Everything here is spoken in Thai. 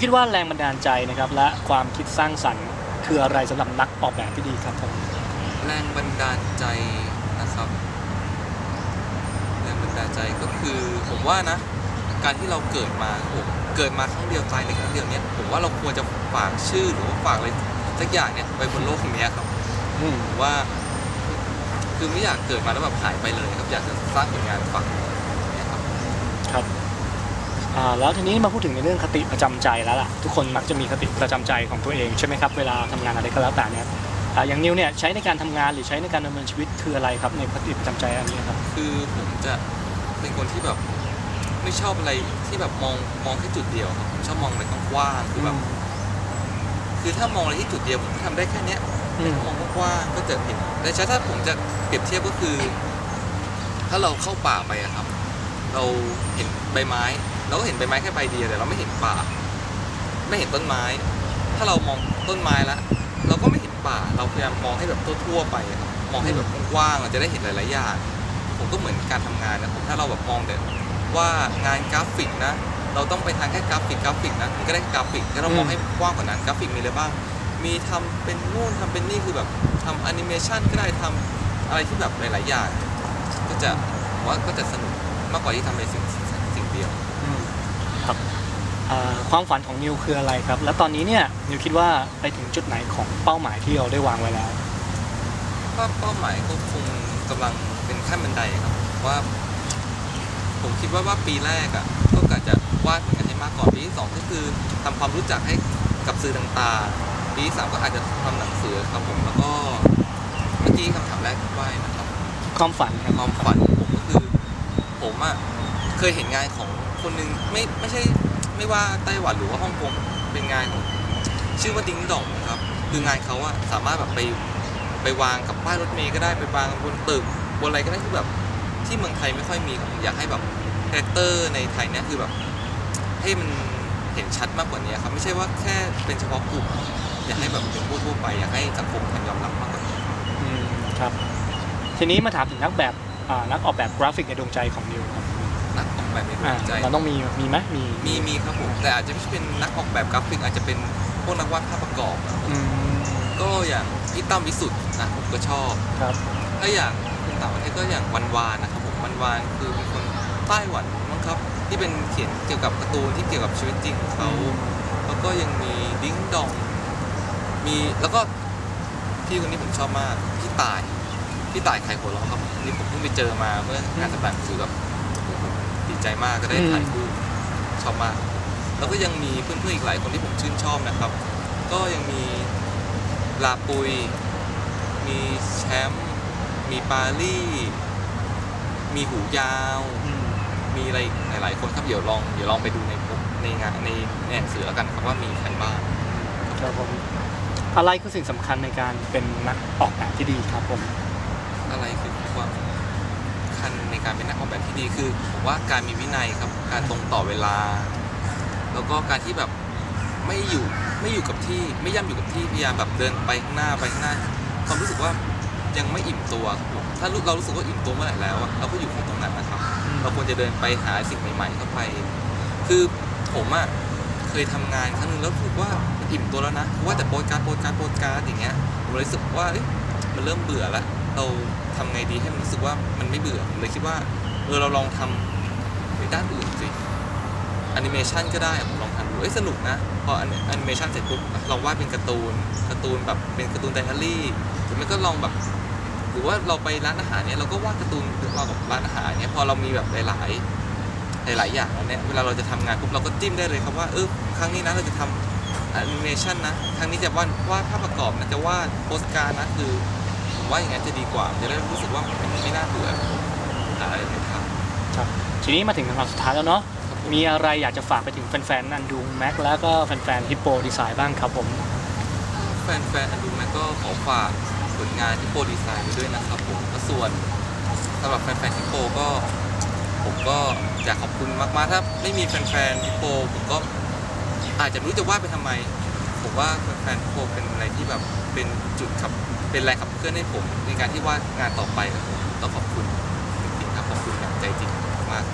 คิดว่าแรงบันดาลใจนะครับ และความคิดสร้างสรรค์ คืออะไรสำหรับนักออกแบบที่ดีครับผมแรงบันดาลใจนะครับแรงบันดาลใจก็คือผมว่านะ การที่เราเกิดมาครับผมเกิดมาครั้งเดียวตายในครั้งเดียวเนี้ยผมว่าเราควรจะฝากชื่อหรือว่าฝากอะไรสักอย่างเนี่ยไปบนโลกนี้ครับอืมผมว่า คือไม่อยากเกิดมาแล้วแบบหายไปเลยครับอยากจะสร้างผลงานฝากเนี่ยครับครับอ่าแล้วทีนี้มาพูดถึงในเรื่องคติประจำใจแล้วล่ะทุกคนมักจะมีคติประจำใจของตัวเองใช่ไหมครับเวลาทำงานอะไรก็แล้วแต่เนี่ยอ่าอย่างนิวเนี่ยใช้ในการทำงานหรือใช้ในการดำเนินชีวิตคืออะไรครับในคติประจำใจอันนี้ครับคือผมจะเป็นคนที่แบบไม่ชอบอะไรที่แบบมองมองแค่จุดเดียวครับผมชอบมองอะไรกว้างๆคือแบบคือถ้ามองอะไรที่จุดเดียวผมก็ทำได้แค่เนี้ยอืมมองกว้างๆก็จะเห็นแต่ถ้าผมจะเปรียบเทียบก็คือ ถ้าเราเข้าป่าไปอะครับ เราเห็นใบไม้ เราก็เห็นใบไม้แค่ใบเดียวแต่เราไม่เห็นป่า ไม่เห็นต้นไม้ ถ้าเรามองต้นไม้แล้วเราก็ไม่เห็นป่า เราพยายามมองให้แบบทั่วๆไปครับมองให้แบบกว้างๆเราจะได้เห็นหลายๆอย่างผมก็เหมือนการทำงานนะผมถ้าเราแบบมองแต่ว่างานกราฟิกนะ เราต้องไปทางแค่กราฟิกกราฟิกนะมันก็ได้กราฟิกถ้าเรามองให้กว้างกว่านั้นกราฟิกมีอะไรบ้าง มีทำเป็นนู่นทำเป็นนี่คือแบบทำแอนิเมชันก็ได้ทำอะไรที่แบบหลาย ๆ อย่าง ก็จะว่าก็จะสนุกมากกว่าที่ทำในสิ่งสิ่งเดียว ครับอ่าความฝันของนิวคืออะไรครับ แล้วตอนนี้เนี่ยนิวคิดว่าไปถึงจุดไหนของเป้าหมายที่เราได้วางไว้แล้วเป้าเป้าหมายก็คงกำลังเป็นขั้นบันไดครับว่า ผมคิดว่าว่าปีแรกอะก็กะจะวาดผลงานให้มากก่อนปีที่สองก็คือทำความรู้จักให้กับสื่อต่างๆปีที่สามก็อาจจะทำหนังสือครับผมแล้วก็เมื่อกี้คำถามแรกว่าอะไรนะครับความฝันครับความฝันของผมก็คือ ผมอะเคยเห็นงานของ คนหนึ่งไม่ไม่ใช่ไม่ว่าไต้หวันหรือว่าฮ่องกงเป็นงานของชื่อว่าดิ้งดองครับ คืองานเขาอะสามารถแบบไปไปวางกับป้ายรถเมล์ก็ได้ไปวางบนตึกบนอะไรก็ได้คือแบบที่เมืองไทยไม่ค่อยมีครับผมอยากให้แบบคาแรคเตอร์ในไทยเนี่ยคือแบบให้มันเห็นชัดมากกว่านี้ครับไม่ใช่ว่าแค่เป็นเฉพาะกลุ่มอยากให้แบบเป็นทั่วไปอยากให้สังคมไทยยอมรับมากกว่านี้อืมครับ ทีนี้มาถามถึงนักแบบนักออกแบบกราฟิกในดวงใจของนิว นักออกแบบในดวอ่างใจ เราต้องมีมีไหมมีมีมีครับผมแต่อาจจะไม่ใช่เป็นนักออกแบบกราฟิกอาจจะเป็นพวกนักวาดภาพประกอบอะอืมก็อย่างพี่ตั้มวิสุทธ์นะผมก็ชอบ ครับถ้าอย่างคนต่างประเทศก็อย่างวันวานนะครับผมวันวานคือเป็นคนไต้หวันมั้งครับ ที่เป็นเขียนเกี่ยวกับการ์ตูนที่เกี่ยวกับชีวิตจริงของเขาแล้วก็ยังมีดิ้งดอง มีแล้วก็พี่คนนี้ผมชอบมากพี่ต่ายพี่ต่ายไข่หัวเราะครับอันนี่ผมเพิ่งไปเจอมาเมื่องานแสดงคือแบบโอ้โหดี ใจมากก็ได้ถ่ายรูปชอบมาก แล้วก็ยังมีเพื่อนๆอีกหลายคนที่ผมชื่นชอบนะครับ ก็ยังมีลาปุย มีแชมป์มีปาลี่ มีหูยาวอืมมีอะไรอีกหลายๆคนครับเดี๋ยวลองเดี๋ยวลองไปดูในปุ๊บในงานในในหนังสือแล้วกันครับว่ามีใครบ้างครับผมอะไรคือสิ่งสำคัญในการเป็นนักออกแบบที่ดีครับผม อะไรคือความสำคัญในการเป็นนักออกแบบที่ ดีคือผมว่าการมีวินัยครับ การตรงต่อเวลา แล้วก็การที่แบบไม่อยู่ไม่อยู่กับที่ไม่ย่ำอยู่กับที่พยายามแบบเดินไปข้างหน้าไปข้างหน้าความรู้สึกว่ายังไม่อิ่มตัวครับผมถ้ารู้เรารู้สึกว่าอิ่มตัวเมื่อไหร่แล้วอะเราก็อยู่แค่ตรงนั้นนะครับ เราควรจะเดินไปหาสิ่งใหม่ๆเข้าไป คือผมอะเคยทำงานครั้งหนึงแล้วรู้สึกว่ามันอิ่มตัวแล้วนะว่าแต่โปสการ์ดโปสการ์ดโปสการ์ดอย่างเงี้ยผมเลยรู้สึกว่าเอ้ยมันเริ่มเบื่อแล้วเราทำไงดีให้มันรู้สึกว่ามันไม่เบื่อผมเลยคิดว่า เออเราลองทำในด้านอื่นสิแอนิเมชันก็ได้ผมลองทำดูเอ้ยสนุกนะ พอแอนิเมชันเสร็จปุ๊บลองวาดเป็นการ์ตูนการ์ตูนแบบเป็นการ์ตูนไดอารี่หรือไม่ก็ลองแบบ หรือว่าเราไปร้านอาหารเนี่ยเราก็วาดการ์ตูนเรากับร้านอาหารเนี่ยพอเรามีแบบหลายๆหลายๆอย่างแล้วเนี่ยเวลาเราจะทำงานปุ๊บเราก็จิ้มได้เลยครับว่าเออครั้งนี้นะเราจะทำแอนิเมชันนะครั้งนี้จะวาดวาดภาพประกอบนะจะวาดโปสการ์ดนะคือผมว่าอย่างนั้นจะดีกว่าจะได้รู้สึกว่ามันไม่น่าเบื่อ หาอะไรให้ทครับทีนี้มาถึงคำถามสุดท้ายแล้วเนาะำมีอะไรอยากจะฝากไปถึงแฟนๆนันดูแม็กแล้วก็แฟนๆฮิปโปดีไซน์บ้างครับผมแฟนๆอันดูแมก็ขอฝากผลงานที่โปรดีไซน์ไว้ด้วยนะครับผมและส่วนสำหรับแฟนๆฮิปโปก็ ผมก็อยากขอบคุณมากๆถ้าไม่มีแฟนๆฮิปโปผมก็อาจจะไม่รู้จะวาดไปทำไม ผมว่าแฟนๆฮิปโปเป็นอะไรที่แบบเป็นจุดขับเป็นแรงขับเคลื่อนให้ผมในการที่วาดงานต่อไปครับผมต้องขอบคุณ คุณอย่างใจจริงมาก